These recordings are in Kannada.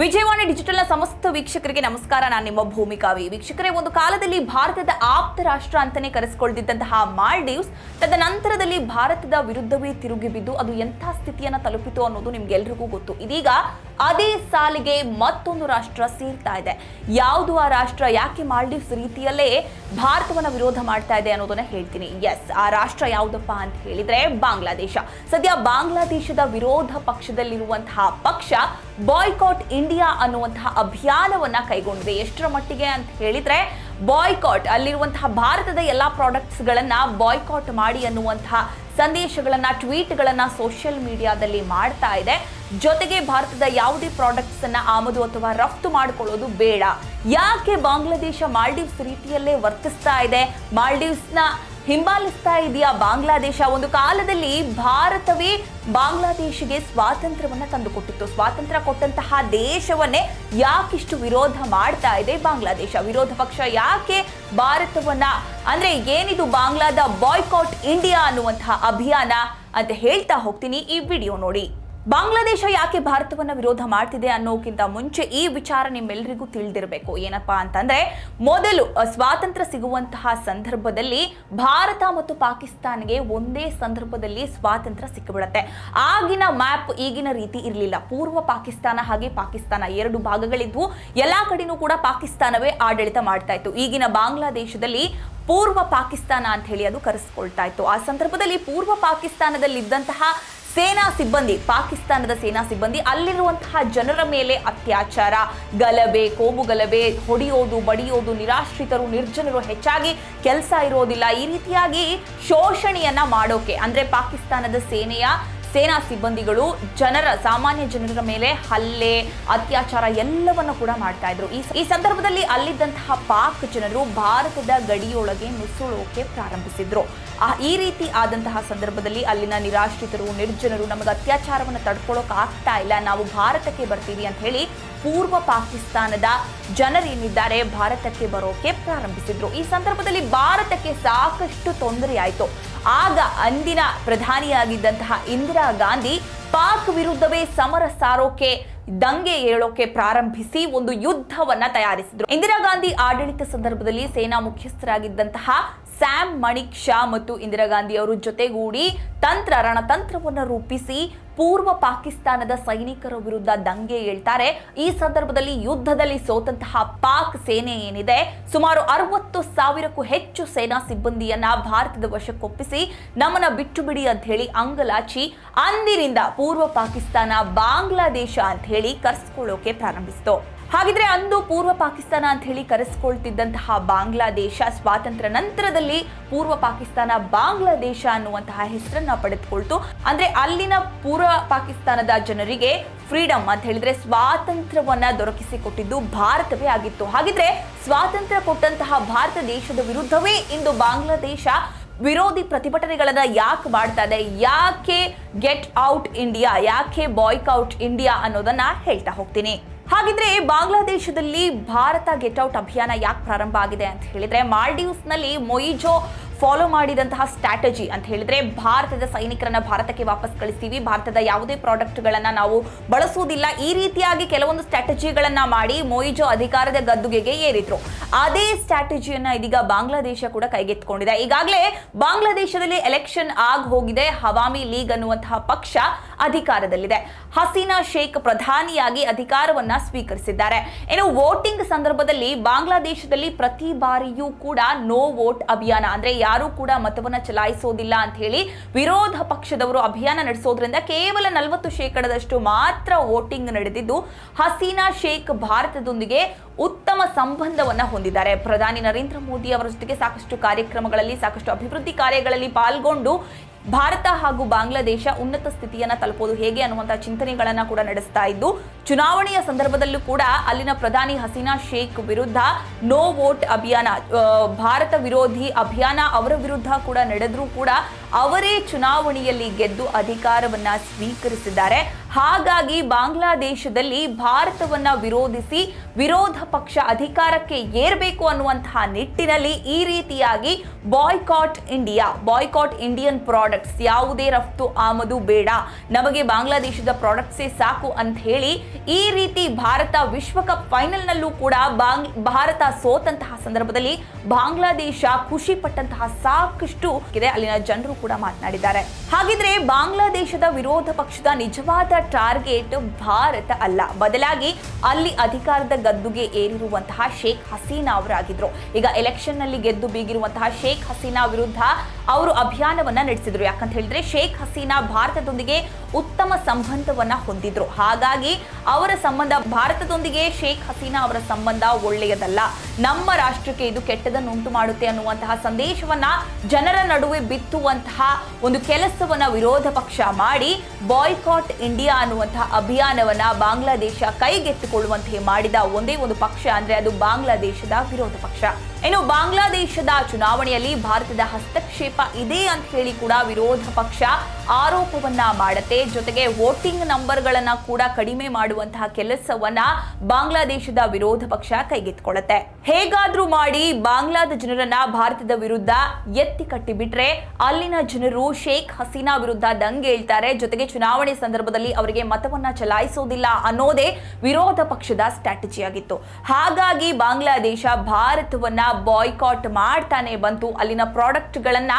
ವಿಜಯವಾಣಿ ಡಿಜಿಟಲ್ನ ಸಮಸ್ತ ವೀಕ್ಷಕರಿಗೆ ನಮಸ್ಕಾರ. ನಾನು ನಿಮ್ಮ ಭೂಮಿಕಾವಿ. ವೀಕ್ಷಕರೇ, ಒಂದು ಕಾಲದಲ್ಲಿ ಭಾರತದ ಆಪ್ತ ರಾಷ್ಟ್ರ ಅಂತಾನೆ ಕರೆಸಿಕೊಳ್ತಿದ್ದಂತಹ ಮಾಲ್ಡೀವ್ಸ್, ತದನಂತರದಲ್ಲಿ ಭಾರತದ ವಿರುದ್ಧವೇ ತಿರುಗಿ ಬಿದ್ದು ಅದು ಎಂಥ ಸ್ಥಿತಿಯನ್ನು ತಲುಪಿತು ಅನ್ನೋದು ನಿಮ್ಗೆಲ್ರಿಗೂ ಗೊತ್ತು. ಇದೀಗ ಅದೇ ಸಾಲಿಗೆ ಮತ್ತೊಂದು ರಾಷ್ಟ್ರ ಸೇರ್ತಾ ಇದೆ. ಯಾವುದು ಆ ರಾಷ್ಟ್ರ, ಯಾಕೆ ಮಾಲ್ಡೀವ್ಸ್ ರೀತಿಯಲ್ಲೇ ಭಾರತವನ್ನು ವಿರೋಧ ಮಾಡ್ತಾ ಇದೆ ಅನ್ನೋದನ್ನ ಹೇಳ್ತೀನಿ. ಎಸ್ ಆ ರಾಷ್ಟ್ರ ಯಾವುದಪ್ಪ ಅಂತ ಹೇಳಿದ್ರೆ ಬಾಂಗ್ಲಾದೇಶ. ಸದ್ಯ ಬಾಂಗ್ಲಾದೇಶದ ವಿರೋಧ ಪಕ್ಷದಲ್ಲಿರುವಂತಹ ಪಕ್ಷ ಬಾಯ್ಕಾಟ್ ಇಂಡಿಯಾ ಅನ್ನುವಂತಹ ಅಭಿಯಾನವನ್ನ ಕೈಗೊಂಡಿದೆ. ಎಷ್ಟರ ಮಟ್ಟಿಗೆ ಅಂತ ಹೇಳಿದ್ರೆ ಬಾಯ್ಕಾಟ್ ಅಲ್ಲಿರುವಂತಹ ಭಾರತದ ಎಲ್ಲಾ ಪ್ರಾಡಕ್ಟ್ಸ್ ಗಳನ್ನ ಬಾಯ್ಕಾಟ್ ಮಾಡಿ ಅನ್ನುವಂತಹ ಸಂದೇಶಗಳನ್ನ ಟ್ವೀಟ್ಗಳನ್ನ ಸೋಷಿಯಲ್ ಮೀಡಿಯಾದಲ್ಲಿ ಮಾಡ್ತಾ ಇದೆ. ಜೊತೆಗೆ ಭಾರತದ ಯಾವುದೇ ಪ್ರಾಡಕ್ಟ್ಸ್ ಅನ್ನ ಆಮದು ಅಥವಾ ರಫ್ತು ಮಾಡಿಕೊಳ್ಳೋದು ಬೇಡ. ಯಾಕೆ ಬಾಂಗ್ಲಾದೇಶ ಮಾಲ್ಡೀವ್ಸ್ ರೀತಿಯಲ್ಲೇ ವರ್ತಿಸ್ತಾ ಇದೆ? ಮಾಲ್ಡೀವ್ಸ್ನ ಹಿಂಬಾಲಿಸ್ತಾ ಇದೆಯಾ ಬಾಂಗ್ಲಾದೇಶ? ಒಂದು ಕಾಲದಲ್ಲಿ ಭಾರತವೇ ಬಾಂಗ್ಲಾದೇಶಿಗೆ ಸ್ವಾತಂತ್ರ್ಯವನ್ನ ತಂದುಕೊಟ್ಟಿತ್ತು. ಸ್ವಾತಂತ್ರ್ಯ ಕೊಟ್ಟಂತಹ ದೇಶವನ್ನೇ ಯಾಕಿಷ್ಟು ವಿರೋಧ ಮಾಡ್ತಾ ಇದೆ ಬಾಂಗ್ಲಾದೇಶ? ವಿರೋಧ ಪಕ್ಷ ಯಾಕೆ ಭಾರತವನ್ನ, ಅಂದ್ರೆ ಏನಿದು ಬಾಂಗ್ಲಾದ ಬಾಯ್ಕಾಟ್ ಇಂಡಿಯಾ ಅನ್ನುವಂತಹ ಅಭಿಯಾನ ಅಂತ ಹೇಳ್ತಾ ಹೋಗ್ತೀನಿ ಈ ವಿಡಿಯೋ ನೋಡಿ. ಬಾಂಗ್ಲಾದೇಶ ಯಾಕೆ ಭಾರತವನ್ನು ವಿರೋಧ ಮಾಡ್ತಿದೆ ಅನ್ನೋಕ್ಕಿಂತ ಮುಂಚೆ ಈ ವಿಚಾರ ನಿಮ್ಮೆಲ್ಲರಿಗೂ ತಿಳಿದಿರಬೇಕು. ಏನಪ್ಪಾ ಅಂತಂದ್ರೆ, ಮೊದಲು ಸ್ವಾತಂತ್ರ್ಯ ಸಿಗುವಂತಹ ಸಂದರ್ಭದಲ್ಲಿ ಭಾರತ ಮತ್ತು ಪಾಕಿಸ್ತಾನ್ಗೆ ಒಂದೇ ಸಂದರ್ಭದಲ್ಲಿ ಸ್ವಾತಂತ್ರ್ಯ ಸಿಕ್ಕಿಬಿಡತ್ತೆ. ಆಗಿನ ಮ್ಯಾಪ್ ಈಗಿನ ರೀತಿ ಇರಲಿಲ್ಲ. ಪೂರ್ವ ಪಾಕಿಸ್ತಾನ ಹಾಗೆ ಪಾಕಿಸ್ತಾನ ಎರಡು ಭಾಗಗಳಿದ್ವು. ಎಲ್ಲಾ ಕಡೆನೂ ಕೂಡ ಪಾಕಿಸ್ತಾನವೇ ಆಡಳಿತ ಮಾಡ್ತಾ ಇತ್ತು. ಈಗಿನ ಬಾಂಗ್ಲಾದೇಶದಲ್ಲಿ ಪೂರ್ವ ಪಾಕಿಸ್ತಾನ ಅಂತ ಹೇಳಿ ಅದು ಕರೆಸ್ಕೊಳ್ತಾ ಇತ್ತು. ಆ ಸಂದರ್ಭದಲ್ಲಿ ಪೂರ್ವ ಪಾಕಿಸ್ತಾನದಲ್ಲಿದ್ದಂತಹ ಸೇನಾ ಸಿಬ್ಬಂದಿ, ಪಾಕಿಸ್ತಾನದ ಸೇನಾ ಸಿಬ್ಬಂದಿ ಅಲ್ಲಿರುವಂತಹ ಜನರ ಮೇಲೆ ಅತ್ಯಾಚಾರ. ಗಲಭೆ ಕೋಬು ಗಲಭೆ, ಹೊಡೆಯೋದು, ಬಡಿಯೋದು, ನಿರಾಶ್ರಿತರು, ನಿರ್ಜನರು ಹೆಚ್ಚಾಗಿ ಕೆಲಸ ಇರೋದಿಲ್ಲ. ಈ ರೀತಿಯಾಗಿ ಶೋಷಣೆಯನ್ನ ಮಾಡೋಕೆ, ಅಂದ್ರೆ ಪಾಕಿಸ್ತಾನದ ಸೇನೆಯ ಸೇನಾ ಸಿಬ್ಬಂದಿಗಳು ಜನರ, ಸಾಮಾನ್ಯ ಜನರ ಮೇಲೆ ಹಲ್ಲೆ, ಅತ್ಯಾಚಾರ ಎಲ್ಲವನ್ನು ಕೂಡ ಮಾಡ್ತಾ ಇದ್ರು. ಈ ಸಂದರ್ಭದಲ್ಲಿ ಅಲ್ಲಿದ್ದಂತಹ ಪಾಕ್ ಜನರು ಭಾರತದ ಗಡಿಯೊಳಗೆ ನುಸುಳೋಕೆ ಪ್ರಾರಂಭಿಸಿದ್ರು. ಆ, ಈ ರೀತಿ ಆದಂತಹ ಸಂದರ್ಭದಲ್ಲಿ ಅಲ್ಲಿನ ನಿರಾಶ್ರಿತರು, ನಿರ್ಜನರು ನಮಗೆ ಅತ್ಯಾಚಾರವನ್ನು ತಡ್ಕೊಳ್ಳೋಕೆ ಆಗ್ತಾ ಇಲ್ಲ. ನಾವು ಭಾರತಕ್ಕೆ ಬರ್ತೀವಿ ಅಂತ ಹೇಳಿ ಪೂರ್ವ ಪಾಕಿಸ್ತಾನದ ಜನರೇನಿದ್ದಾರೆ ಭಾರತಕ್ಕೆ ಬರೋಕೆ ಪ್ರಾರಂಭಿಸಿದ್ರು. ಈ ಸಂದರ್ಭದಲ್ಲಿ ಭಾರತಕ್ಕೆ ಸಾಕಷ್ಟು ತೊಂದರೆ ಆಯಿತು ಆಗ ಅಂದಿನ ಪ್ರಧಾನಿಯಾಗಿದ್ದಂತಹ ಇಂದಿರಾ ಗಾಂಧಿ ಪಾಕ್ ವಿರುದ್ಧವೇ ಸಮರ ಸಾರೋಕೆ, ದಂಗೆ ಏಳೋಕೆ ಪ್ರಾರಂಭಿಸಿ ಒಂದು ಯುದ್ಧವನ್ನ ತಯಾರಿಸಿದ್ರು. ಇಂದಿರಾ ಗಾಂಧಿ ಆಡಳಿತ ಸಂದರ್ಭದಲ್ಲಿ ಸೇನಾ ಮುಖ್ಯಸ್ಥರಾಗಿದ್ದಂತಹ ಸ್ಯಾಮ್ ಮಣಿಕ್ ಶಾ ಮತ್ತು ಇಂದಿರಾ ಗಾಂಧಿ ಅವರು ಜೊತೆಗೂಡಿ ತಂತ್ರ, ರಣತಂತ್ರವನ್ನು ರೂಪಿಸಿ ಪೂರ್ವ ಪಾಕಿಸ್ತಾನದ ಸೈನಿಕರ ವಿರುದ್ಧ ದಂಗೆ ಏಳ್ತಾರೆ. ಈ ಸಂದರ್ಭದಲ್ಲಿ ಯುದ್ಧದಲ್ಲಿ ಸೋತಂತಹ ಪಾಕ್ ಸೇನೆ ಏನಿದೆ? ಸುಮಾರು ಅರವತ್ತು ಸಾವಿರಕ್ಕೂ ಹೆಚ್ಚು ಸೇನಾ ಸಿಬ್ಬಂದಿಯನ್ನ ಭಾರತದ ವಶಕ್ಕೊಪ್ಪಿಸಿ ನಮ್ಮನ್ನ ಬಿಟ್ಟು ಬಿಡಿ ಅಂತ ಹೇಳಿ ಅಂಗಲಾಚಿ, ಅಂದಿನಿಂದ ಪೂರ್ವ ಪಾಕಿಸ್ತಾನ ಬಾಂಗ್ಲಾದೇಶ ಅಂತ ಹೇಳಿ ಕರೆಸ್ಕೊಳ್ಳೋಕೆ ಪ್ರಾರಂಭಿಸಿತು. ಹಾಗಿದ್ರೆ ಅಂದು ಪೂರ್ವ ಪಾಕಿಸ್ತಾನ ಅಂತ ಹೇಳಿ ಕರೆಸ್ಕೊಳ್ತಿದ್ದಂತಹ ಬಾಂಗ್ಲಾದೇಶ ಸ್ವಾತಂತ್ರ್ಯ ನಂತರದಲ್ಲಿ ಪೂರ್ವ ಪಾಕಿಸ್ತಾನ ಬಾಂಗ್ಲಾದೇಶ ಅನ್ನುವಂತಹ ಹೆಸರನ್ನ ಪಡೆದುಕೊಳ್ತು. ಅಂದ್ರೆ ಅಲ್ಲಿನ ಪೂರ್ವ ಪಾಕಿಸ್ತಾನದ ಜನರಿಗೆ ಫ್ರೀಡಮ್ ಅಂತ ಹೇಳಿದ್ರೆ ಸ್ವಾತಂತ್ರ್ಯವನ್ನ ದೊರಕಿಸಿಕೊಟ್ಟಿದ್ದು ಭಾರತವೇ ಆಗಿತ್ತು. ಹಾಗಿದ್ರೆ ಸ್ವಾತಂತ್ರ್ಯ ಕೊಟ್ಟಂತಹ ಭಾರತ ದೇಶದ ವಿರುದ್ಧವೇ ಇಂದು ಬಾಂಗ್ಲಾದೇಶ ವಿರೋಧಿ ಪ್ರತಿಭಟನೆಗಳನ್ನ ಯಾಕೆ ಮಾಡ್ತಾ ಇದೆ? ಯಾಕೆ ಗೆಟ್ ಔಟ್ ಇಂಡಿಯಾ ಯಾಕೆ ಬಾಯ್ಕೌಟ್ ಇಂಡಿಯಾ ಅನ್ನೋದನ್ನ ಹೇಳ್ತಾ ಹೋಗ್ತೀನಿ. ಹಾಗಿದ್ರೆ ಬಾಂಗ್ಲಾದೇಶದಲ್ಲಿ ಭಾರತ ಗೆಟ್ ಔಟ್ ಅಭಿಯಾನ ಯಾಕೆ ಪ್ರಾರಂಭ ಆಗಿದೆ ಅಂತ ಹೇಳಿದ್ರೆ ಮಾಲ್ಡೀವ್ಸ್ನಲ್ಲಿ ಮೊಯಿಜೋ ಫಾಲೋ ಮಾಡಿದಂತಹ ಸ್ಟ್ರಾಟಜಿ ಅಂತ ಹೇಳಿದ್ರೆ ಭಾರತದ ಸೈನಿಕರನ್ನ ಭಾರತಕ್ಕೆ ವಾಪಸ್ ಕಳಿಸ್ತೀವಿ. ಭಾರತದ ಯಾವುದೇ ಪ್ರಾಡಕ್ಟ್ಗಳನ್ನ ನಾವು ಬಳಸುವುದಿಲ್ಲ. ಈ ರೀತಿಯಾಗಿ ಕೆಲವೊಂದು ಸ್ಟ್ರಾಟಜಿಗಳನ್ನ ಮಾಡಿ ಮೊಯಿಜೋ ಅಧಿಕಾರದ ಗದ್ದುಗೆಗೆ ಏರಿದ್ರು. ಅದೇ ಸ್ಟ್ರಾಟಜಿಯನ್ನ ಇದೀಗ ಬಾಂಗ್ಲಾದೇಶ ಕೂಡ ಕೈಗೆತ್ತಿಕೊಂಡಿದೆ. ಈಗಾಗಲೇ ಬಾಂಗ್ಲಾದೇಶದಲ್ಲಿ ಎಲೆಕ್ಷನ್ ಆಗ ಹೋಗಿದೆ ಹವಾಮಿ ಲೀಗ್ ಅನ್ನುವಂತಹ ಪಕ್ಷ ಅಧಿಕಾರದಲ್ಲಿದೆ. ಹಸೀನಾ ಶೇಖ್ ಪ್ರಧಾನಿಯಾಗಿ ಅಧಿಕಾರವನ್ನ ಸ್ವೀಕರಿಸಿದ್ದಾರೆ. ಇನ್ನು ವೋಟಿಂಗ್ ಸಂದರ್ಭದಲ್ಲಿ ಬಾಂಗ್ಲಾದೇಶದಲ್ಲಿ ಪ್ರತಿ ಬಾರಿಯೂ ಕೂಡ ನೋ ವೋಟ್ ಅಭಿಯಾನ. ಅಂದ್ರೆ ಯಾರು ಕೂಡ ಮತವನ್ನ ಚಲಾಯಿಸೋದಿಲ್ಲ ಅಂತ ಹೇಳಿ ವಿರೋಧ ಪಕ್ಷದವರು ಅಭಿಯಾನ ನಡೆಸೋದ್ರಿಂದ ಕೇವಲ ನಲವತ್ತು ಶೇಕಡದಷ್ಟು ಮಾತ್ರ ವೋಟಿಂಗ್ ನಡೆದಿದ್ದು ಹಸೀನಾ ಶೇಖ್ ಭಾರತದೊಂದಿಗೆ ಉತ್ತಮ ಸಂಬಂಧವನ್ನ ಹೊಂದಿದ್ದಾರೆ. ಪ್ರಧಾನಿ ನರೇಂದ್ರ ಮೋದಿ ಅವರ ಜೊತೆಗೆ ಸಾಕಷ್ಟು ಕಾರ್ಯಕ್ರಮಗಳಲ್ಲಿ, ಸಾಕಷ್ಟು ಅಭಿವೃದ್ಧಿ ಕಾರ್ಯಗಳಲ್ಲಿ ಪಾಲ್ಗೊಂಡು ಭಾರತ ಹಾಗೂ ಬಾಂಗ್ಲಾದೇಶ ಉನ್ನತ ಸ್ಥಿತಿಯನ್ನ ತಲುಪೋದು ಹೇಗೆ ಅನ್ನುವಂಥ ಚಿಂತನೆಗಳನ್ನ ಕೂಡ ನಡೆಸ್ತಾ ಇದ್ದು, ಚುನಾವಣೆಯ ಸಂದರ್ಭದಲ್ಲೂ ಕೂಡ ಅಲ್ಲಿನ ಪ್ರಧಾನಿ ಹಸೀನಾ ಶೇಖ್ ವಿರುದ್ಧ ನೋ ವೋಟ್ ಅಭಿಯಾನ ಭಾರತ ವಿರೋಧಿ ಅಭಿಯಾನ ಅವರ ವಿರುದ್ಧ ಕೂಡ ನಡೆದ್ರೂ ಕೂಡ ಅವರೇ ಚುನಾವಣೆಯಲ್ಲಿ ಗೆದ್ದು ಅಧಿಕಾರವನ್ನ ಸ್ವೀಕರಿಸಿದ್ದಾರೆ. ಹಾಗಾಗಿ ಬಾಂಗ್ಲಾದೇಶದಲ್ಲಿ ಭಾರತವನ್ನ ವಿರೋಧಿಸಿ ವಿರೋಧ ಪಕ್ಷ ಅಧಿಕಾರಕ್ಕೆ ಏರಬೇಕು ಅನ್ನುವಂತಹ ನಿಟ್ಟಿನಲ್ಲಿ ಈ ರೀತಿಯಾಗಿ boycott India, boycott Indian products ಯಾವುದೇ ರಫ್ತು ಆಮದು ಬೇಡ, ನಮಗೆ ಬಾಂಗ್ಲಾದೇಶದ ಪ್ರಾಡಕ್ಟ್ಸೇ ಸಾಕು ಅಂತ ಹೇಳಿ ಈ ರೀತಿ ಭಾರತ ವಿಶ್ವಕಪ್ ಫೈನಲ್ನಲ್ಲೂ ಕೂಡ ಬಾಂಗ್, ಭಾರತ ಸೋತಂತಹ ಸಂದರ್ಭದಲ್ಲಿ ಬಾಂಗ್ಲಾದೇಶ ಖುಷಿ ಪಟ್ಟಂತಹ ಸಾಕಷ್ಟು ಇದೆ. ಅಲ್ಲಿನ ಜನರು ಕೂಡ ಮಾತನಾಡಿದ್ದಾರೆ. ಹಾಗಿದ್ರೆ ಬಾಂಗ್ಲಾದೇಶದ ವಿರೋಧ ಪಕ್ಷದ ನಿಜವಾದ ಟಾರ್ಗೆಟ್ ಭಾರತ ಅಲ್ಲ. ಬದಲಾಗಿ ಅಲ್ಲಿ ಅಧಿಕಾರದ ಗದ್ದುಗೆ ಏರಿರುವಂತಹ ಶೇಖ್ ಹಸೀನಾ ಅವರಾಗಿದ್ರು. ಈಗ ಎಲೆಕ್ಷನ್ನಲ್ಲಿ ಗೆದ್ದು ಬೀಗಿರುವಂತಹ ಶೇಖ್ ಹಸೀನಾ ವಿರುದ್ಧ ಅವರು ಅಭಿಯಾನವನ್ನ ನಡೆಸಿದ್ರು. ಯಾಕಂತ ಹೇಳಿದ್ರೆ ಶೇಖ್ ಹಸೀನಾ ಭಾರತದೊಂದಿಗೆ ಉತ್ತಮ ಸಂಬಂಧವನ್ನ ಹೊಂದಿದ್ರು. ಹಾಗಾಗಿ ಅವರ ಸಂಬಂಧ, ಭಾರತದೊಂದಿಗೆ ಶೇಖ್ ಹಸೀನಾ ಅವರ ಸಂಬಂಧ ಒಳ್ಳೆಯದಲ್ಲ. ನಮ್ಮ ರಾಷ್ಟ್ರಕ್ಕೆ ಇದು ಕೆಟ್ಟದನ್ನು ಉಂಟು ಮಾಡುತ್ತೆ ಅನ್ನುವಂತಹ ಸಂದೇಶವನ್ನ ಜನರ ನಡುವೆ ಬಿತ್ತುವಂತಹ ಒಂದು ಕೆಲಸವನ್ನ ವಿರೋಧ ಪಕ್ಷ ಮಾಡಿ ಬಾಯ್ಕಾಟ್ ಇಂಡಿಯಾ ಅನ್ನುವಂತಹ ಅಭಿಯಾನವನ್ನ ಬಾಂಗ್ಲಾದೇಶ ಕೈಗೆತ್ತಿಕೊಳ್ಳುವಂತೆ ಮಾಡಿದ ಒಂದೇ ಒಂದು ಪಕ್ಷ, ಅಂದ್ರೆ ಅದು ಬಾಂಗ್ಲಾದೇಶದ ವಿರೋಧ ಪಕ್ಷ. ಇನ್ನು ಬಾಂಗ್ಲಾದೇಶದ ಚುನಾವಣೆಯಲ್ಲಿ ಭಾರತದ ಹಸ್ತಕ್ಷೇಪ ಇದೆ ಅಂತ ಹೇಳಿ ಕೂಡ ವಿರೋಧ ಪಕ್ಷ ಆರೋಪವನ್ನ ಮಾಡುತ್ತೆ. ಜೊತೆಗೆ ವೋಟಿಂಗ್ ನಂಬರ್ಗಳನ್ನ ಕೂಡ ಕಡಿಮೆ ಮಾಡುವಂತಹ ಕೆಲಸವನ್ನ ಬಾಂಗ್ಲಾದೇಶದ ವಿರೋಧ ಪಕ್ಷ ಕೈಗೆತ್ತಿಕೊಳ್ಳುತ್ತೆ. ಹೇಗಾದ್ರೂ ಮಾಡಿ ಬಾಂಗ್ಲಾದ ಜನರನ್ನ ಭಾರತದ ವಿರುದ್ಧ ಎತ್ತಿ ಕಟ್ಟಿಬಿಟ್ರೆ ಅಲ್ಲಿನ ಜನರು ಶೇಖ್ ಹಸೀನಾ ವಿರುದ್ಧ ದಂಗೆ ಹೇಳ್ತಾರೆ. ಜೊತೆಗೆ ಚುನಾವಣೆ ಸಂದರ್ಭದಲ್ಲಿ ಅವರಿಗೆ ಮತವನ್ನ ಚಲಾಯಿಸೋದಿಲ್ಲ ಅನ್ನೋದೇ ವಿರೋಧ ಪಕ್ಷದ ಸ್ಟ್ರಾಟಜಿ ಆಗಿತ್ತು. ಹಾಗಾಗಿ ಬಾಂಗ್ಲಾದೇಶ ಭಾರತವನ್ನ ಬಾಯ್ಕಾಟ್ ಮಾಡ್ತಾನೆ ಬಂತು. ಅಲ್ಲಿನ ಪ್ರಾಡಕ್ಟ್ಗಳನ್ನ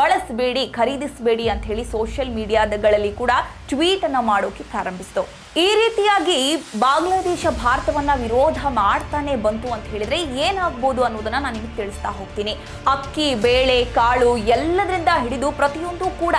ಬಳಸಬೇಡಿ, ಖರೀದಿಸಬೇಡಿ ಅಂತ ಹೇಳಿ ಸೋಷಿಯಲ್ ಮೀಡಿಯಾದಗಳಲ್ಲಿ ಕೂಡ ಟ್ವೀಟ್ ಅನ್ನ ಮಾಡೋಕೆ ಪ್ರಾರಂಭಿಸಿತು. ಈ ರೀತಿಯಾಗಿ ಬಾಂಗ್ಲಾದೇಶ ಭಾರತವನ್ನ ವಿರೋಧ ಮಾಡ್ತಾನೆ ಬಂತು ಅಂತ ಹೇಳಿದ್ರೆ ಏನಾಗ್ಬೋದು ಅನ್ನೋದನ್ನ ನಾನು ನಿಮಗೆ ತಿಳಿಸ್ತಾ ಹೋಗ್ತೀನಿ. ಅಕ್ಕಿ, ಬೇಳೆ, ಕಾಳು ಎಲ್ಲದರಿಂದ ಹಿಡಿದು ಪ್ರತಿಯೊಂದು ಕೂಡ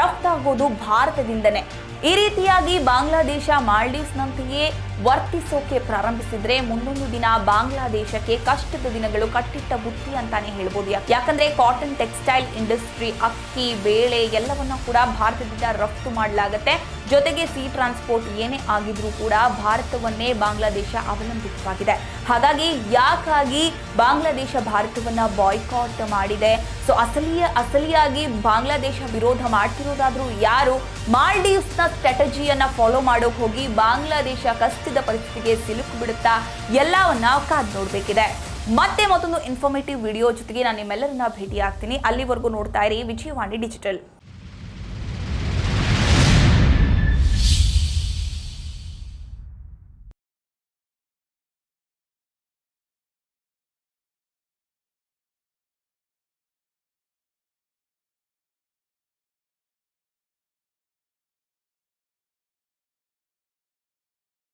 ರಫ್ತಾಗೋದು ಭಾರತದಿಂದನೇ. ಈ ರೀತಿಯಾಗಿ ಬಾಂಗ್ಲಾದೇಶ ಮಾಲ್ಡೀವ್ಸ್ನಂತೆಯೇ ವರ್ತಿಸೋಕೆ ಪ್ರಾರಂಭಿಸಿದ್ರೆ ಮುಂದೊಂದು ದಿನ ಬಾಂಗ್ಲಾದೇಶಕ್ಕೆ ಕಷ್ಟದ ದಿನಗಳು ಕಟ್ಟಿಟ್ಟ ಬುತ್ತಿ ಅಂತಾನೆ ಹೇಳ್ಬೋದು. ಯಾಕ್- ಯಾಕಂದ್ರೆ ಕಾಟನ್ ಟೆಕ್ಸ್ಟೈಲ್ ಇಂಡಸ್ಟ್ರಿ, ಅಕ್ಕಿ, ಬೇಳೆ ಎಲ್ಲವನ್ನ ಕೂಡ ಭಾರತದಿಂದ ರಫ್ತು ಮಾಡಲಾಗತ್ತೆ. ಜೊತೆಗೆ ಸಿ ಟ್ರಾನ್ಸ್ಪೋರ್ಟ್ ಏನೇ ಆಗಿದ್ರೂ ಕೂಡ ಭಾರತವನ್ನೇ ಬಾಂಗ್ಲಾದೇಶ ಅವಲಂಬಿತವಾಗಿದೆ. ಹಾಗಾಗಿ ಯಾಕಾಗಿ ಬಾಂಗ್ಲಾದೇಶ ಭಾರತವನ್ನ ಬಾಯ್ಕಾಟ್ ಮಾಡಿದೆ? ಸೊ ಅಸಲಿಯ, ಅಸಲಿಯಾಗಿ ಬಾಂಗ್ಲಾದೇಶ ವಿರೋಧ ಮಾಡ್ತಿರೋದಾದ್ರೂ ಯಾರು? ಮಾಲ್ಡೀವ್ಸ್ನ ಸ್ಟ್ರಾಟಜಿಯನ್ನ ಫಾಲೋ ಮಾಡೋಕೆ ಹೋಗಿ ಬಾಂಗ್ಲಾದೇಶ ಕಷ್ಟದ ಪರಿಸ್ಥಿತಿಗೆ ಸಿಲುಕು ಬಿಡುತ್ತಾ ಎಲ್ಲವನ್ನ ಕಾದು ನೋಡಬೇಕಿದೆ. ಮತ್ತೆ ಮತ್ತೊಂದು ಇನ್ಫಾರ್ಮೇಟಿವ್ ವಿಡಿಯೋ ಜೊತೆಗೆ ನಾನು ನಿಮ್ಮೆಲ್ಲರನ್ನ ಭೇಟಿ ಆಗ್ತೀನಿ ಅಲ್ಲಿವರೆಗೂ ನೋಡ್ತಾ ಇರಿ ವಿಜಯವಾಣಿ ಡಿಜಿಟಲ್